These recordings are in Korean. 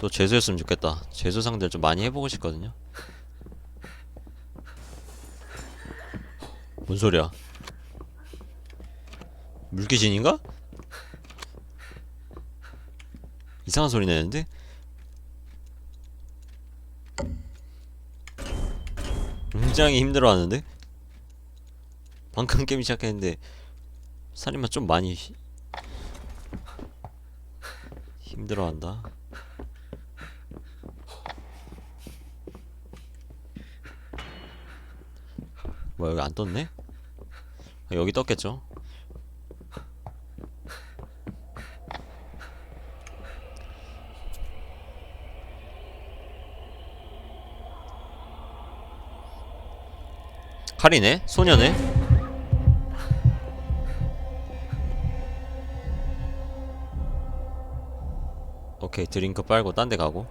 또 재수였으면 좋겠다. 재수 상대를 좀 많이 해보고 싶거든요. 뭔 소리야? 물귀신인가? 이상한 소리 내는데? 굉장히 힘들어하는데? 방금 게임 시작했는데 살인마 좀 많이 히- 힘들어한다. 뭐야 여기 안 떴네? 아, 여기 떴겠죠? 칼이네? 소녀네? 오케이 드링크 빨고 딴 데 가고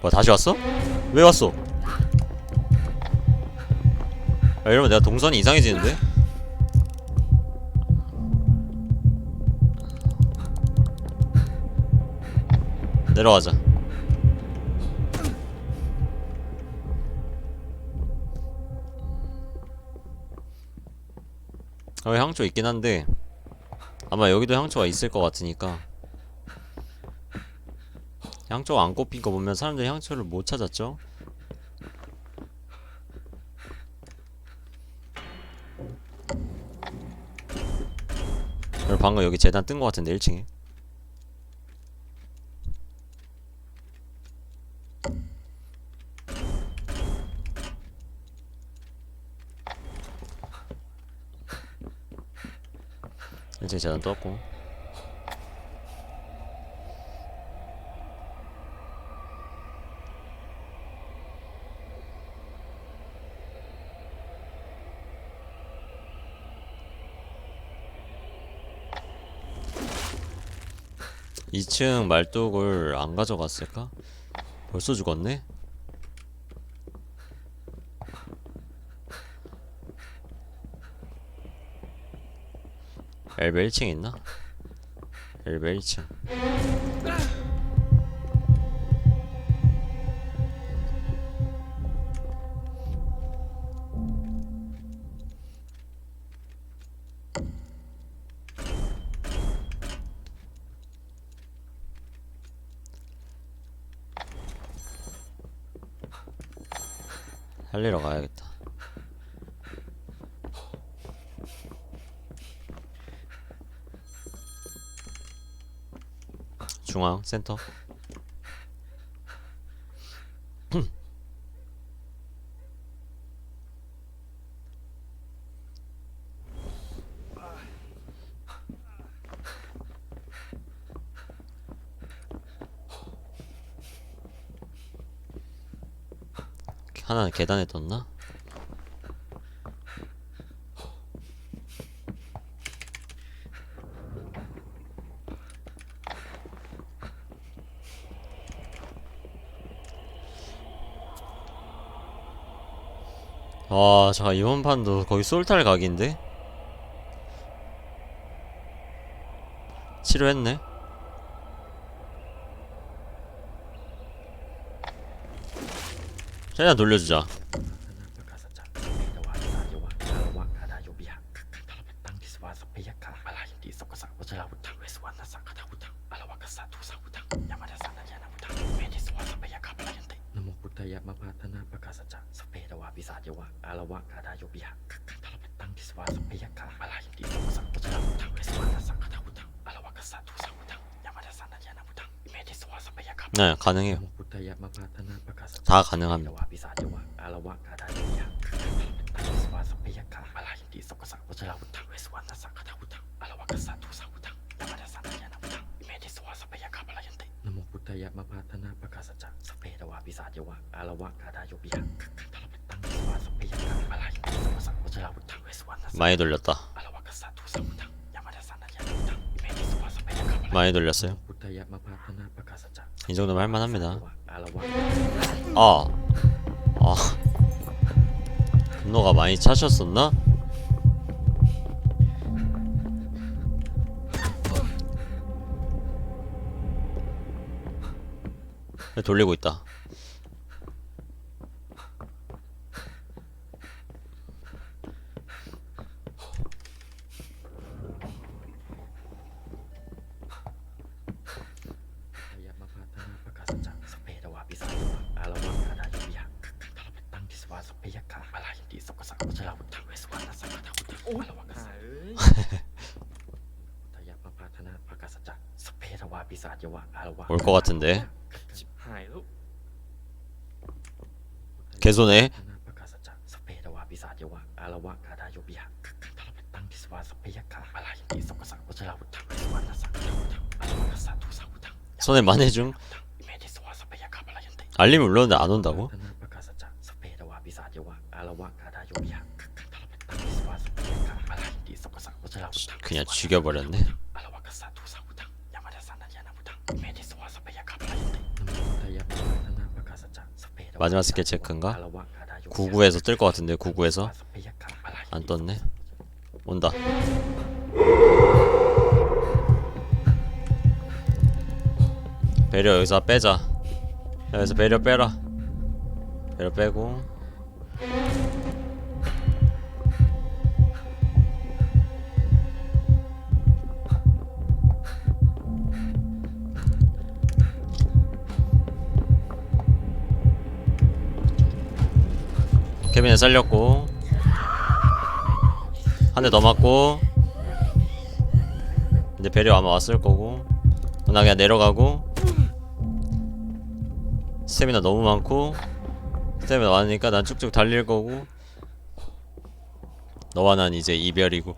뭐 다시 왔어? 왜 왔어? 아 이러면 내가 동선이 이상해지는데? 내려가자 어 향초 있긴 한데 아마 여기도 향초가 있을 것 같으니까 향초가 안 꼽힌 거 보면 사람들이 향초를 못 찾았죠? 그리고 방금 여기 재단 뜬 거 같은데 1층에. 이제 재단 떴고 이층 말뚝을 안 가져갔을까? 벌써 죽었네? 엘베 1층 있나? 엘베 1층 살리러 가야겠다. 중앙 센터 하나는 계단에 뒀나? 아, 잠깐 이번 판도 거의 솔탈 각인데? 치료했네? 최대한 돌려주자. 네 가능해요. 다 가능합니다. ธายะมะพาธนาประกาศจักสัพเพทวาปิศาจวะอารวะคาถายุยะตังสวาสัพพยคาอะไรดีสักกะสักวัชราวุธังเวสวรรณสัง 많이 돌렸다 อารวะกัสสะทุสาวุธังยามาดาสานายานาวุธังอิเมธิสวาสัพพยคาพลายันติ 많이 돌렸어요 พุทธายะมะพาธนาประกาศจัก 이 정도면 할만합니다 อารวะ 아, 아, 분노가 많이 차셨었나? 돌리고 있다. 올것 같은데. ชิบหายแล้ว 개소네. ประกาศสัจจะสพเพทวาปิศาจยวะอารวะคาทายปิยะคักคังทรพัตตังทิสวาสพเพยะคะอาลายันติสกสังวชราวุธังเวสวรรณสังฆาวุธังอารวะกัสสะทุสังวุธัง 손에 만해중 อิเมติสวาสพเพยะคะอาลายันติ 알림이 울렸는데 안 온다고? ประกาศสัจจะสพเพทวาปิศาจยวะอารวะคาทายปิยะคักคังทรพัตตังทิสวาสพเพยะคะอาลายันติสกสังวชราวุธัง 그냥 죽여버렸네. อารวะกัสสะทุสังวุธังยามาดาสันนัญญาณวุธังอิเมติส 마지막 스킬 체크인가? 99에서 뜰 것 같은데 99에서 안 떴네. 온다. 배려 여기서 빼자. 여기서 배려 빼라. 배려 빼고. 케빈을 살렸고 한 대 더 맞고 이제 배려 아마 왔을 거고 나 그냥 내려가고 스태미나 너무 많고 스태미나 많으니까 난 쭉쭉 달릴 거고 너와 난 이제 이별이고.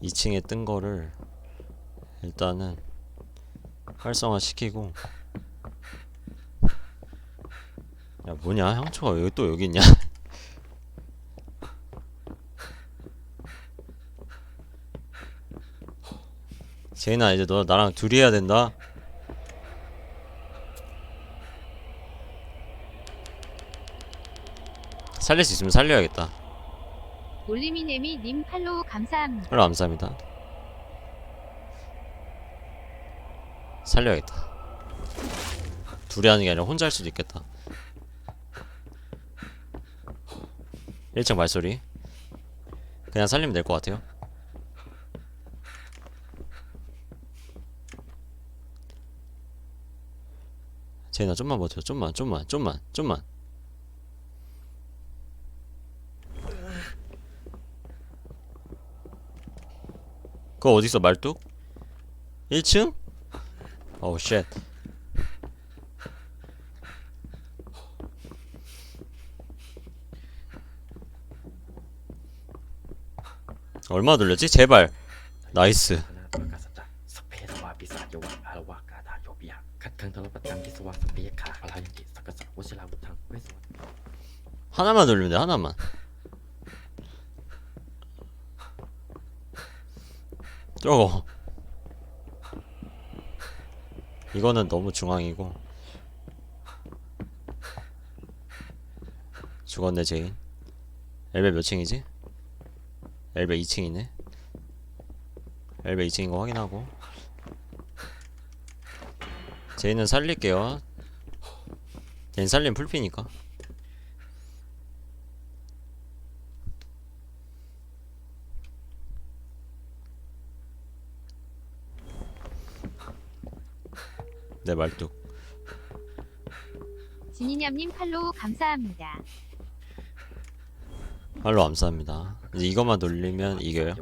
이층에뜬 거를 일단은 활성화 시키고. 야 뭐냐? 향초가 여기 또 여기 있냐? 제인아 이제 너 나랑 둘이 해야 된다. 살릴 수 있으면 살려야겠다. 올리미네미 님 팔로우 감사합니다. 별로 감사합니다 살려야겠다. 둘이 하는 게 아니라 혼자 할 수도 있겠다. 1층 발소리. 그냥 살리면 될 것 같아요. 제인아 좀만 버텨. 좀만 좀만 좀만 좀만. 그거 어딨어? 말뚝? 1층? Oh shit. 얼마 돌렸지? 제발. 나이스. 하나만 돌리면 돼, 하나만. 저거. 이거는 너무 중앙이고. 죽었네 제인. 엘베 몇 층이지? 엘베 2층이네. 엘베 2층인 거 확인하고. 제인은 살릴게요. 얜 살림 풀피니까 돼 말뚝. 진이냠님 팔로우 감사합니다. 팔로 감사합니다. 이제 이것만 돌리면 이겨요.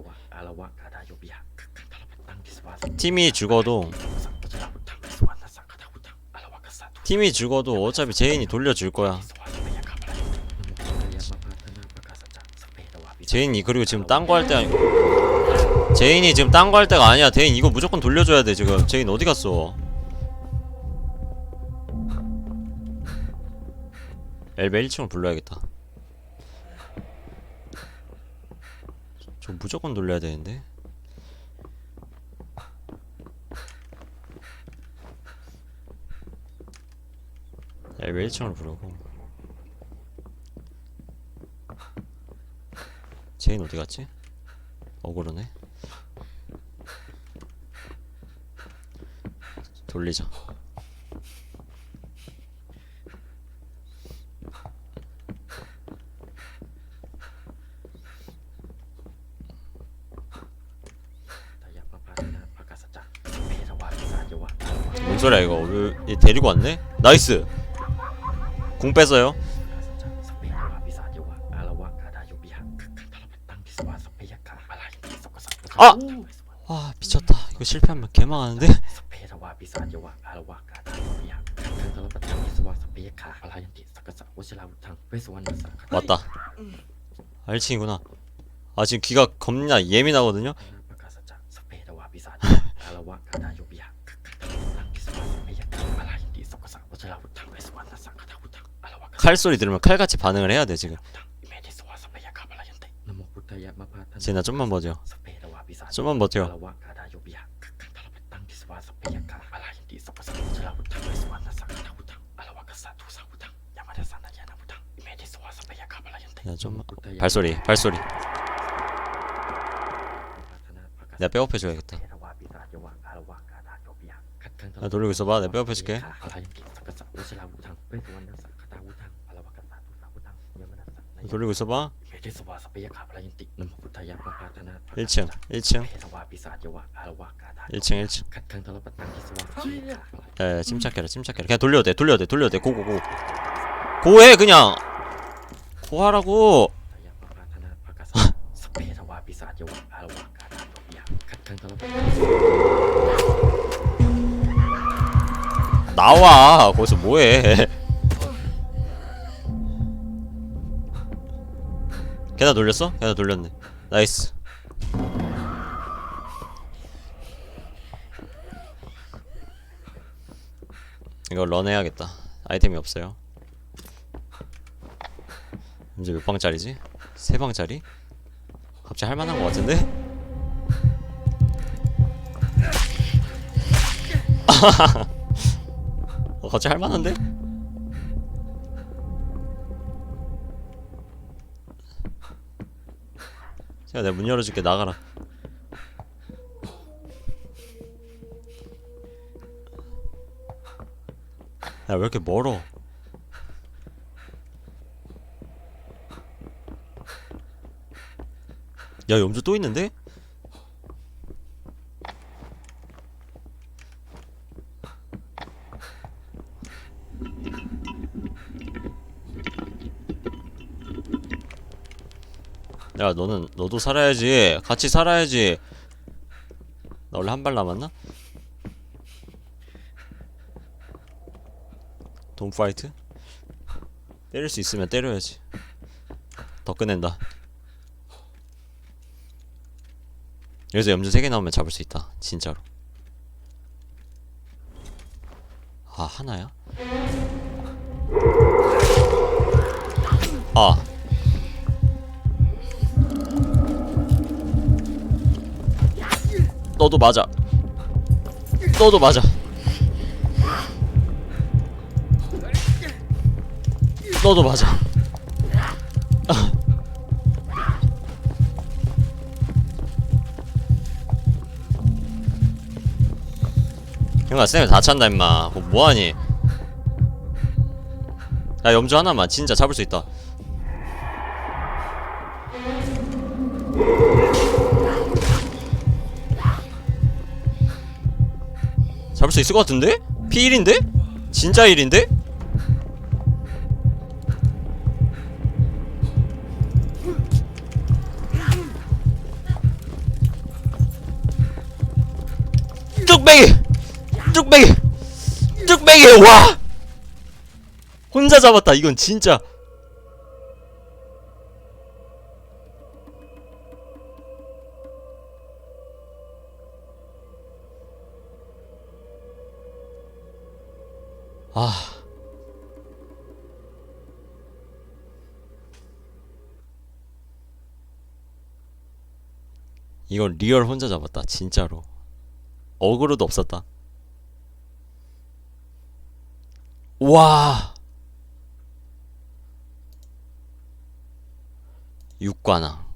팀이 죽어도 팀이 죽어도 어차피 제인이 돌려줄 거야. 제인이 그리고 지금 딴 거 할 때 아니 제인이 지금 딴 거 할 때가 아니야. 제인 이거 무조건 돌려줘야 돼 지금. 제인 어디 갔어? 엘베 1층을 불러야겠다. 저 무조건 돌려야 되는데. 엘베 1층을 부르고. 제인 어디 갔지? 억울하네. 돌리자. 소리야 이거 왜, 얘 데리고 왔네? 나이스 알라인디 소코사 아! 와 미쳤다 이거 실패하면 개망하는데? 왔다 알칭이구나 아 지금 귀가 겁나 예민하거든요? 칼 소리 들으면 칼같이 반응을 해야 돼 지금. 제나 좀만 버텨. 좀만 버텨. 야 좀만 발소리 발소리. 내가 백업해 줘야겠다. 야, 돌리고 있어봐. 내가 백업해 줄게. 돌리고 있어봐. 1층 1층. 1층 1층. 에 침착해라 침착해라. 그냥 돌려도 돼 돌려도 돼 돌려도 돼. 고고고. 고해 그냥. 고하라고. 나와. 거기서 뭐해 걔나 돌렸어? 걔나 돌렸네 나이스 이거 런 해야겠다 아이템이 없어요 이제 몇 방짜리지? 세 방짜리? 갑자기 할만한 것 같은데? 어, 갑자기 할만한데? 야 내가 문 열어줄게. 나가라. 야 왜 이렇게 멀어? 야 염주 또 있는데? 야 너는 너도 살아야지. 같이 살아야지. 나 원래 한 발 남았나? 돈 파이트? 때릴 수 있으면 때려야지. 더 끝낸다. 여기서 염주 3개 나오면 잡을 수 있다. 진짜로. 아 하나야? 아 너도 맞아. 너도 맞아. 너도 맞아. 아. 형아 쌤이 다 찬다 임마. 그거 뭐하니? 야 염주 하나만 진짜 잡을 수 있다. 수 있을 것 같은데? P1인데? 진짜 1인데? 뚝배기! 뚝배기! 뚝배기! 와! 혼자 잡았다 이건 진짜 아. 이건 리얼 혼자 잡았다 진짜로. 어그로도 없었다. 와. 육관왕